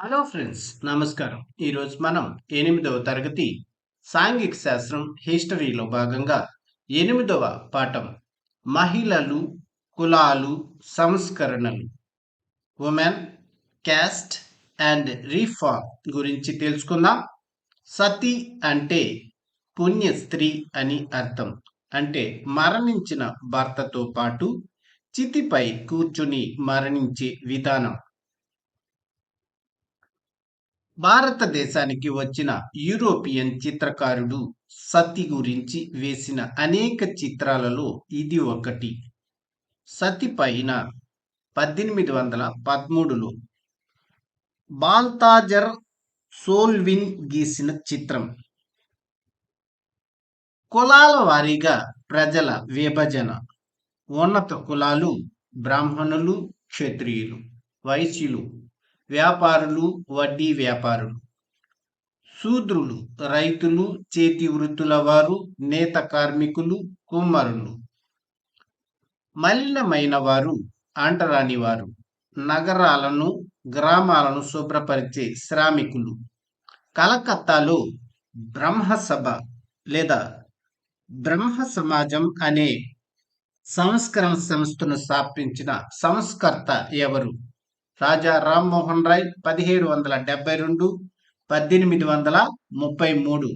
Hello friends నమస్కారం. ఈరోజు మనం ఎనిమిదవ తరగతి సాంఘిక శాస్త్రం హిస్టరీలో భాగంగా ఎనిమిదవ పాఠం మహిళలు కులాలు సంస్కరణలు. ఉమెన్ క్యాస్ట్ అండ్ రీఫార్మ్ గురించి తెలుసుకుందాం. సతీ అంటే పుణ్య స్త్రీ అని అర్థం. అంటే మరణించిన భర్తతో పాటు చితిపై కూర్చుని మరణించే విధానం. భారతదేశానికి వచ్చిన యూరోపియన్ చిత్రకారుడు సతి గురించి వేసిన అనేక చిత్రాలలో ఇది ఒకటి. సతి పైన పద్దెనిమిది వందల పదమూడులో బాల్తాజర్ సోల్విన్ గీసిన చిత్రం. కులాల వారీగా ప్రజల విభజన. ఉన్నత కులాలు బ్రాహ్మణులు క్షత్రియులు వైశ్యులు వ్యాపారులు వడ్డీ వ్యాపారులు. శూద్రులు రైతులు చేతి వృత్తుల వారు నేత కార్మికులు కుమ్మరులు. మలినమైన వారు అంటరాని వారు. నగరాలను గ్రామాలను శుభ్రపరిచే శ్రామికులు. కలకత్తాలో బ్రహ్మసభ లేదా బ్రహ్మ సమాజం అనే సంస్కరణ సంస్థను స్థాపించిన సంస్కర్త ఎవరు? రాజా రామ్మోహన్ రాయ్ పదిహేడు వందల డెబ్బై రెండు పద్దెనిమిది వందల ముప్పై మూడు.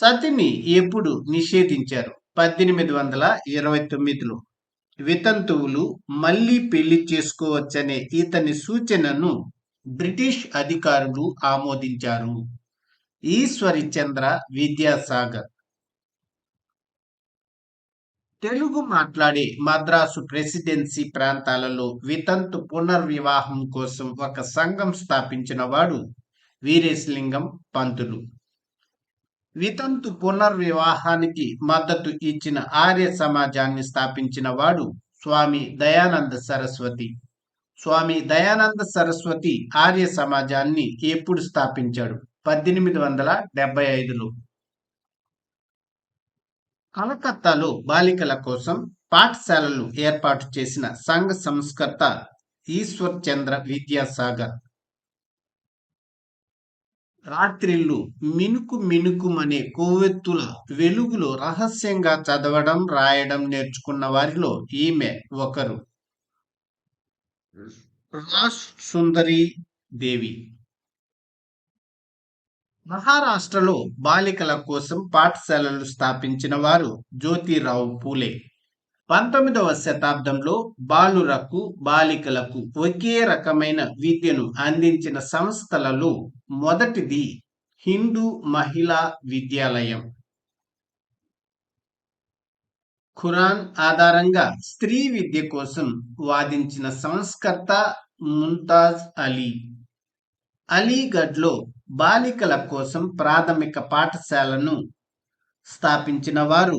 సతిని ఎప్పుడు నిషేధించారు? పద్దెనిమిది వందల ఇరవై తొమ్మిదిలో. వితంతువులు మళ్ళీ పెళ్ళి చేసుకోవచ్చనే ఇతని సూచనను బ్రిటిష్ అధికారులు ఆమోదించారు. ఈశ్వరి చంద్ర విద్యాసాగర్. తెలుగు మాట్లాడే మద్రాసు ప్రెసిడెన్సీ ప్రాంతాలలో వితంతు పునర్వివాహం కోసం ఒక సంఘం స్థాపించిన వాడు వీరేశలింగం పంతులు. వితంతు పునర్వివాహానికి మద్దతు ఇచ్చిన ఆర్య సమాజాన్ని స్థాపించిన వాడు స్వామి దయానంద సరస్వతి. స్వామి దయానంద సరస్వతి ఆర్య సమాజాన్ని ఎప్పుడు స్థాపించాడు? పద్దెనిమిది వందల డెబ్బై ఐదులో. కలకత్తాలో బాలికల కోసం పాఠశాలలు ఏర్పాటు చేసిన సంఘ సంస్కర్త ఈశ్వర్ చంద్ర విద్యాసాగర్. రాత్రిళ్ళు మినుకు మినుకుమనే కొవ్వెత్తుల వెలుగులో రహస్యంగా చదవడం రాయడం నేర్చుకున్న వారిలో ఈమె ఒకరు. రాస్ సుందరి దేవి. మహారాష్ట్రలో బాలికల కోసం పాఠశాలలు స్థాపించిన వారు జ్యోతిరావు పూలే. పంతొమ్మిదవ శతాబ్దంలో బాలురకు బాలికలకు ఒకే రకమైన విద్యను అందించిన సంస్థలలో మొదటిది హిందూ మహిళా విద్యాలయం. ఖురాన్ ఆధారంగా స్త్రీ విద్య కోసం వాదించిన సంస్కర్త ముంతాజ్ అలీ. అలీగఢ్లో బాలికల కోసం ప్రాథమిక పాఠశాలను స్థాపించిన వారు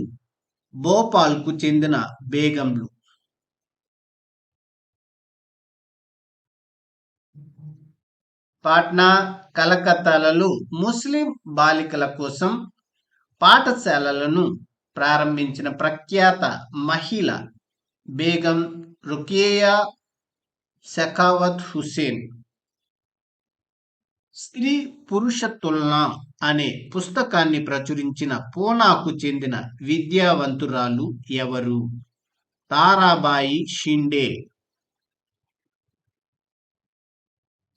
భోపాల్కు చెందిన బేగంలు. పాట్నా కలకత్తాలలో ముస్లిం బాలికల కోసం పాఠశాలలను ప్రారంభించిన ప్రఖ్యాత మహిళ బేగం రుకేయా సఖావత్ హుసేన్ స్త్రీ పురుష తులన అనే పుస్తకాన్ని ప్రచురించిన పూనాకు చెందిన విద్యావంతురాలు ఎవరు? తారాబాయి షిండే.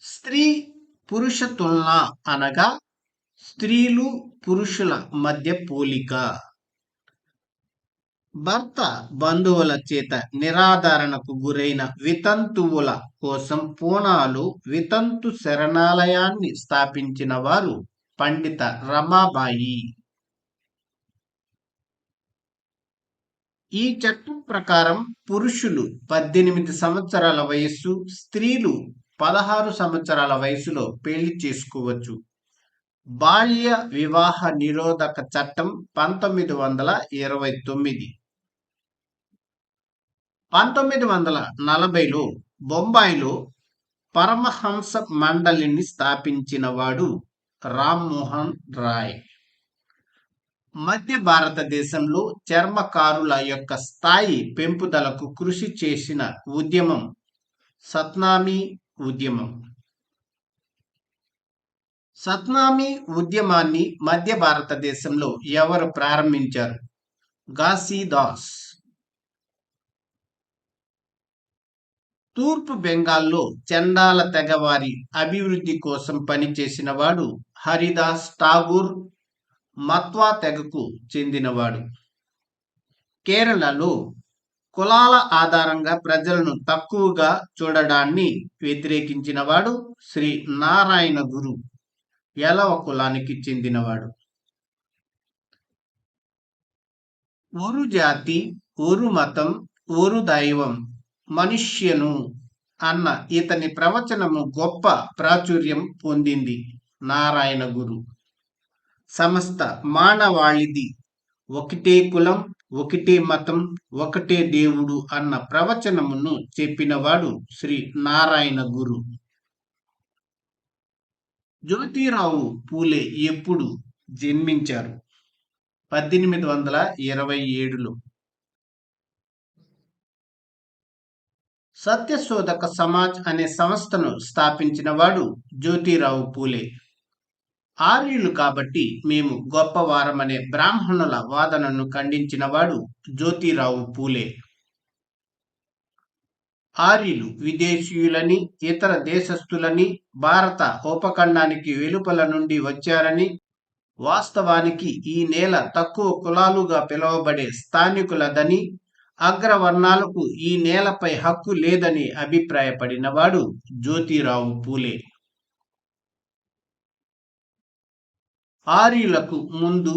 స్త్రీ పురుష తులన అనగా స్త్రీలు పురుషుల మధ్య పోలిక. భర్త బంధువుల చేత నిరాధారణకు గురైన వితంతువుల కోసం పూనాలు వితంతు శరణాలయాన్ని స్థాపించిన వారు పండిత రమాబాయి. ఈ చట్టం ప్రకారం పురుషులు పద్దెనిమిది సంవత్సరాల వయస్సు స్త్రీలు పదహారు సంవత్సరాల వయసులో పెళ్ళి చేసుకోవచ్చు. బాల్య వివాహ నిరోధక చట్టం పంతొమ్మిది వందల ఇరవై తొమ్మిది. పంతొమ్మిది వందల నలభైలో బొంబాయిలో పరమహంస మండలిని స్థాపించిన వాడు రామ్మోహన్ రాయ్. మధ్య భారతదేశంలో చర్మకారుల యొక్క స్థాయి పెంపుదలకు కృషి చేసిన ఉద్యమం సత్నామీ ఉద్యమం. సత్నామీ ఉద్యమాన్ని మధ్య భారతదేశంలో ఎవరు ప్రారంభించారు? ఘాసీదాస్. తూర్పు బెంగాల్లో చండాల తెగవారి అభివృద్ధి కోసం పనిచేసినవాడు హరిదాస్ ఠాగూర్ మత్వా తెగకు చెందినవాడు. కేరళలో కులాల ఆధారంగా ప్రజలను తక్కువగా చూడడాన్ని వ్యతిరేకించినవాడు శ్రీ నారాయణ గురు ఎలవ కులానికి చెందినవాడు. ఒరు జాతి ఒరు మతం ఒరు దైవం మనుష్యను అన్న ఇతని ప్రవచనము గొప్ప ప్రాచుర్యం పొందింది. నారాయణ గురు. సమస్త మానవాళిది ఒకటే కులం ఒకటే మతం ఒకటే దేవుడు అన్న ప్రవచనమును చెప్పినవాడు శ్రీ నారాయణ గురు. జ్యోతిరావు పూలే ఎప్పుడు జన్మించారు? పద్దెనిమిది వందల ఇరవై ఏడులో. సత్యశోధక సమాజ్ అనే సంస్థను స్థాపించిన వాడు జ్యోతిరావు పూలే. ఆర్యులు కాబట్టి మేము గొప్పవారమనే బ్రాహ్మణుల వాదనను ఖండించినవాడు జ్యోతిరావు పూలే. ఆర్యులు విదేశీయులని ఇతర దేశస్థులని భారత ఉపఖండానికి వెలుపల నుండి వచ్చారని వాస్తవానికి ఈ నేల తక్కువ కులాలుగా పిలువబడే స్థానికులదని అగ్రవర్ణాలకు ఈ నేలపై హక్కు లేదని అభిప్రాయపడినవాడు జ్యోతిరావు పూలే. ఆర్యులకు ముందు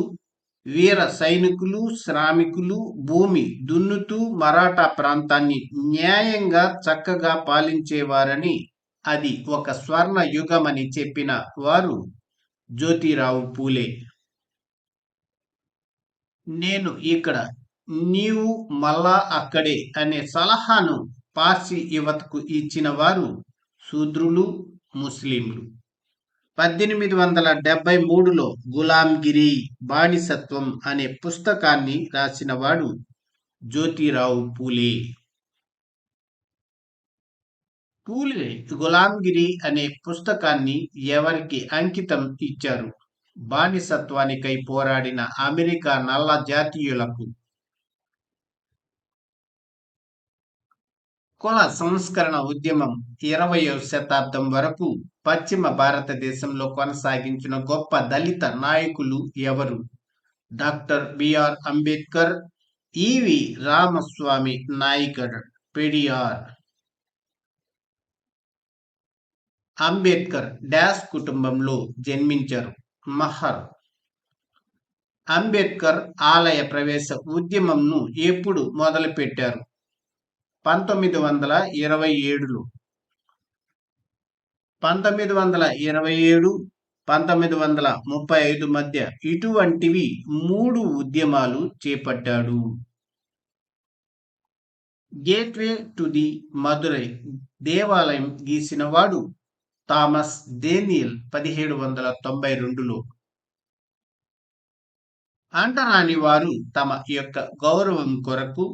వీర సైనికులు శ్రామికులు భూమి దున్నుతూ మరాఠా ప్రాంతాన్ని న్యాయంగా చక్కగా పాలించేవారని అది ఒక స్వర్ణ యుగమని చెప్పిన వారు జ్యోతిరావు పూలే. నేను ఇక్కడ నీవు మళ్ళా అక్కడే అనే సలహాను పార్సీ యువతకు ఇచ్చిన వారు శూద్రులు ముస్లింలు. పద్దెనిమిది వందల డెబ్బై మూడులో గులాంగిరి బానిసత్వం అనే పుస్తకాన్ని రాసినవాడు జ్యోతిరావు పూలే. పూలే గులాంగిరి అనే పుస్తకాన్ని ఎవరికి అంకితం ఇచ్చారు? బానిసత్వానికై పోరాడిన అమెరికా నల్ల జాతీయులకు కుల సంస్కరణ ఉద్యమం ఇరవయో శతాబ్దం వరకు పశ్చిమ భారతదేశంలో కొనసాగించిన గొప్ప దళిత నాయకులు ఎవరు? Doctor BR Ambedkar EV Ramaswamy Naicker Periyar. Ambedkar dash కుటుంబంలో జన్మించారు మహర్. అంబేద్కర్ ఆలయ ప్రవేశ ఉద్యమంను ఎప్పుడు మొదలుపెట్టారు? పంతొమ్మిది వందల ఇరవై ఏడులో. పంతొమ్మిది వందల ఇరవై ఏడు పంతొమ్మిది వందల ముప్పై ఐదు మధ్య ఇటువంటివి మూడు ఉద్యమాలు చేపట్టాడు. గేట్వే టు ది మధురై దేవాలయం గీసినవాడు థామస్ డేనియల్ పదిహేడు వందల తొంభై రెండులో. అంటరాని వారు తమ యొక్క గౌరవం కొరకు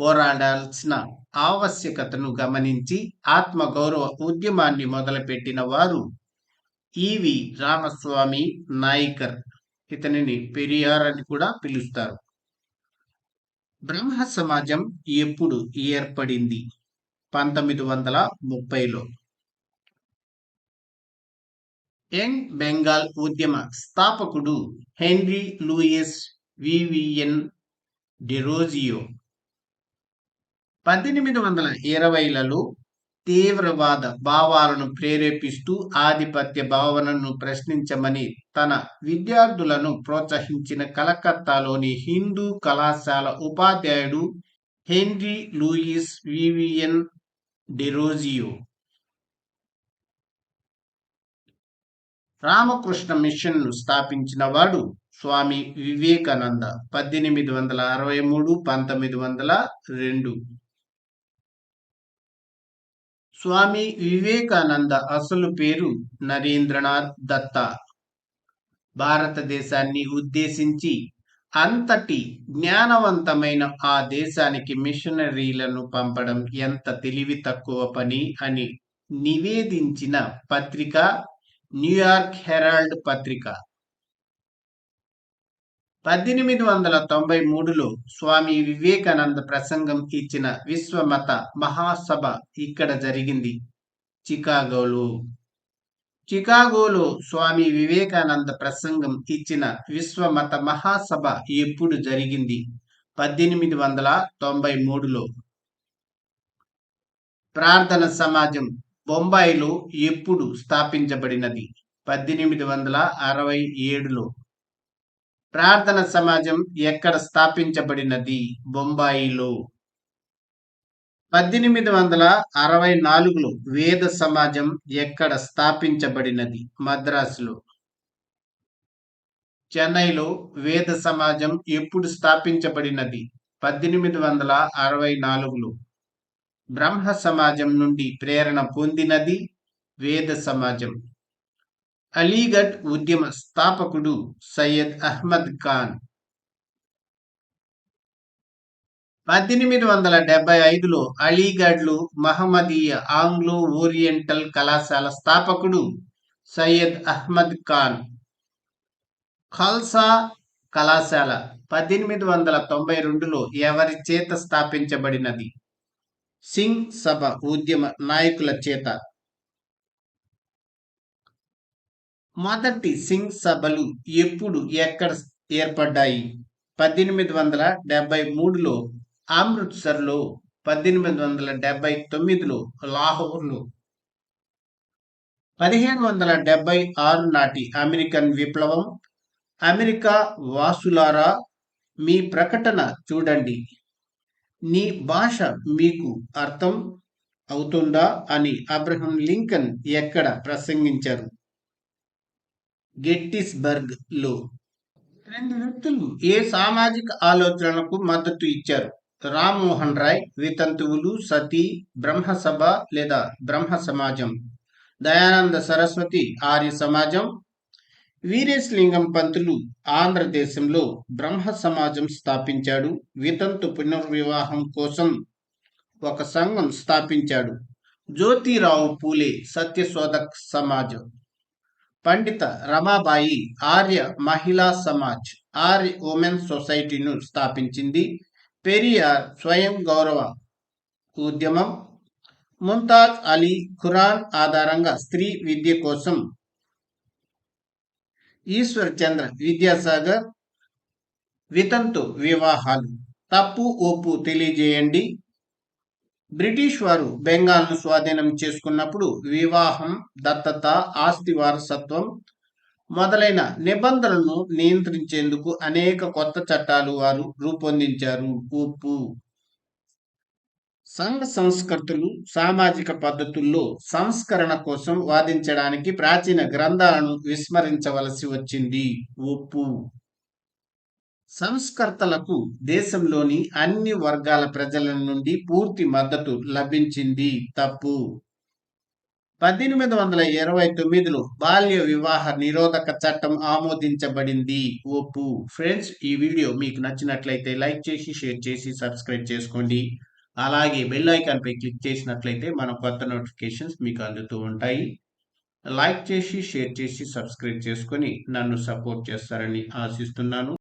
పోరాడాల్సిన ఆవశ్యకతను గమనించి ఆత్మ గౌరవ ఉద్యమాన్ని మొదలుపెట్టిన వారు ఈవి రామస్వామి నాయకర్. ఇతనిని పెరియార్ అని కూడా పిలుస్తారు. బ్రహ్మ సమాజం ఎప్పుడు ఏర్పడింది? పంతొమ్మిది వందల ముప్పైలో. యంగ్ బెంగాల్ ఉద్యమ స్థాపకుడు హెన్రీ లూయిస్ వివిఎన్ డెరోజియో పద్దెనిమిది వందల ఇరవైలలో తీవ్రవాద భావాలను ప్రేరేపిస్తూ ఆధిపత్య భావనను ప్రశ్నించమని తన విద్యార్థులను ప్రోత్సహించిన కలకత్తాలోని హిందూ కళాశాల ఉపాధ్యాయుడు Henry Louis Vivian Derozio Ramakrishna మిషన్ను స్థాపించిన వాడు స్వామి వివేకానంద. పద్దెనిమిది వందల అరవై మూడు పంతొమ్మిది వందల రెండు స్వామి వివేకానంద అసలు పేరు నరేంద్రనాథ్ దత్త. భారతదేశాన్ని ఉద్దేశించి అంతటి జ్ఞానవంతమైన ఆ దేశానికి మిషనరీలను పంపడం ఎంత తెలివి తక్కువ పని అని నివేదించిన పత్రిక న్యూయార్క్ హెరాల్డ్ పత్రిక. పద్దెనిమిది వందల తొంభై మూడులో స్వామి వివేకానంద ప్రసంగం ఇచ్చిన విశ్వమత మహాసభ ఇక్కడ జరిగింది. చికాగోలో. చికాగోలో స్వామి వివేకానంద ప్రసంగం ఇచ్చిన విశ్వమత మహాసభ ఎప్పుడు జరిగింది? పద్దెనిమిది వందల తొంభై మూడులో. ప్రార్థన సమాజం బొంబాయిలో ఎప్పుడు స్థాపించబడినది? పద్దెనిమిది వందల అరవై ఏడులో. ప్రార్థన సమాజం ఎక్కడ స్థాపించబడినది? బొంబాయిలో. పద్దెనిమిది వందల అరవై నాలుగులో వేద సమాజం ఎక్కడ స్థాపించబడినది? మద్రాసులో. చెన్నైలో వేద సమాజం ఎప్పుడు స్థాపించబడినది? పద్దెనిమిది వందల అరవై నాలుగులో. బ్రహ్మ సమాజం నుండి ప్రేరణ పొందినది వేద సమాజం. అలీగఢ్ ఉద్యమ స్థాపకుడు సయ్యద్ అహ్మద్ ఖాన్. పద్దెనిమిది వందల డెబ్బై ఐదులో అలీగఢ్లో మహమ్మదీయ ఆంగ్లో ఓరియంటల్ కళాశాల స్థాపకుడు సయ్యద్ అహ్మద్ ఖాన్. ఖల్సా కళాశాల పద్దెనిమిది వందల తొంభై రెండులో ఎవరి చేత స్థాపించబడినది? సింగ్ సభ ఉద్యమ నాయకుల చేత. మొదటి సింగ్ సభలు ఎప్పుడు ఎక్కడ ఏర్పడ్డాయి? పద్దెనిమిది వందల డెబ్బై మూడులో అమృత్సర్లో పద్దెనిమిది వందల డెబ్బై తొమ్మిదిలో లాహోర్లో. పదిహేను వందల డెబ్బై ఆరు నాటి అమెరికన్ విప్లవం అమెరికా వాసులారా మీ ప్రకటన చూడండి. నీ భాష మీకు అర్థం అవుతుందా అని అబ్రహం లింకన్ ఎక్కడ ప్రసంగించారు? గెట్టిస్బర్గ్లో రెండు వ్యక్తులు. ఏ సామాజిక ఆలోచనలకు మద్దతు ఇచ్చారు? రామ్మోహన్ రాయ్ వితంతువులు సతీ బ్రహ్మసభ లేదా బ్రహ్మ సమాజం? దయానంద సరస్వతి ఆర్య సమాజం? వీరేశలింగం పంతులు ఆంధ్రదేశంలో బ్రహ్మ సమాజం స్థాపించాడు. వితంతు పునర్వివాహం కోసం ఒక సంఘం స్థాపించాడు. జ్యోతిరావు పూలే సత్యశోధక్ సమాజం. పండిత రమాబాయి ఆర్య మహిళా సమాజ్ ఆర్య ఉమెన్ సొసైటీను స్థాపించింది. పెరియార్ స్వయం గౌరవ ఉద్యమం. ముంతాజ్ అలీ ఖురాన్ ఆధారంగా స్త్రీ విద్య కోసం ఈశ్వర్ చంద్ర విద్యాసాగర్ వితంతు వివాహాలు. తప్పు ఒప్పు తెలియజేయండి. బ్రిటిష్ వారు బెంగాల్ను స్వాధీనం చేసుకున్నప్పుడు వివాహం దత్తత ఆస్తి వారసత్వం మొదలైన నిబంధనలను నియంత్రించేందుకు అనేక కొత్త చట్టాలు వారు రూపొందించారు. ఉప్పు. సంఘ సంస్కృతులు సామాజిక పద్ధతుల్లో సంస్కరణ కోసం వాదించడానికి ప్రాచీన గ్రంథాలను విస్మరించవలసి వచ్చింది. ఒప్పు సంస్కర్తలకు దేశంలోని అన్ని వర్గాల ప్రజల నుండి పూర్తి మద్దతు లభించింది. తప్పు. పద్దెనిమిది వందల ఇరవై తొమ్మిదిలో బాల్య వివాహ నిరోధక చట్టం ఆమోదించబడింది. ఒప్పు. ఫ్రెండ్స్ ఈ వీడియో మీకు నచ్చినట్లయితే లైక్ చేసి షేర్ చేసి సబ్స్క్రైబ్ చేసుకోండి. అలాగే బెల్ ఐకాన్ పై క్లిక్ చేసినట్లయితే మన కొత్త నోటిఫికేషన్స్ మీకు అందుతూ ఉంటాయి. లైక్ చేసి షేర్ చేసి సబ్స్క్రైబ్ చేసుకొని నన్ను సపోర్ట్ చేస్తారని ఆశిస్తున్నాను.